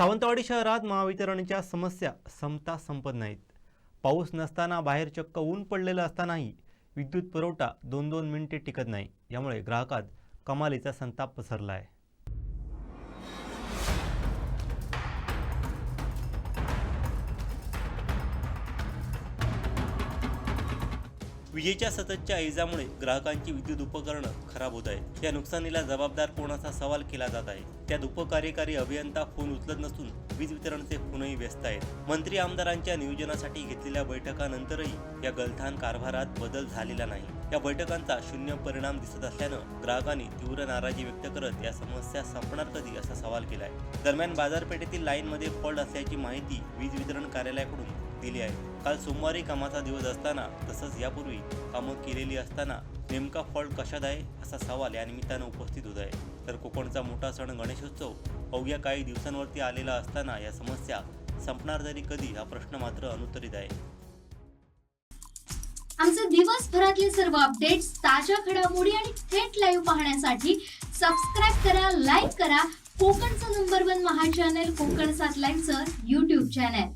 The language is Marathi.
सावंतवाडी शहरात महावितरणच्या समस्या संपता संपत नाहीत. पाऊस नसताना बाहेर चक्क ऊन पडलेलं असतानाही विद्युत पुरवठा दोन दोन मिनिटे टिकत नाही. यामुळे ग्राहकात कमालीचा संताप पसरला आहे विजेच्या सततच्या ऐजामुळे ग्राहकांची विद्युत उपकरणं खराब होत आहेत. या नुकसानीला जबाबदार कोणाचा सवाल केला जात आहे? त्यात उपकार्यकारी अभियंता फोन उचलत नसून वीज वितरणचे फोनही व्यस्त आहेत. मंत्री आमदारांच्या नियोजनासाठी घेतलेल्या बैठकानंतरही या गलथान कारभारात बदल झालेला नाही. या बैठकांचा शून्य परिणाम दिसत असल्यानं ग्राहकांनी तीव्र नाराजी व्यक्त करत या समस्या संपणार कधी असा सवाल केलाय. दरम्यान बाजारपेठेतील लाईनमध्ये फॉल्ट असल्याची माहिती वीज वितरण कार्यालयाकडून दिली आहे. काल सोमवारी कामाचा दिवस असताना तसंच यापूर्वी कामं केलेली असताना नेमका फॉल्ट कशात आहे असा सवाल या निमित्तानं उपस्थित होत आहे. तर कोकणचा मोठा सण गणेशोत्सव अवघ्या काही दिवसांवरती आलेला असताना या समस्या संपणार तरी कधी हा प्रश्न मात्र अनुत्तरित आहे. आमचे दिवसभरातले सर्व अपडेट्स ताज्या घडामोडी आणि थेट लाईव्ह पाहण्यासाठी सबस्क्राईब करा लाईक करा. कोकणचं number one Maha channel Konkan सात लाईव्हचं युट्यूब चॅनल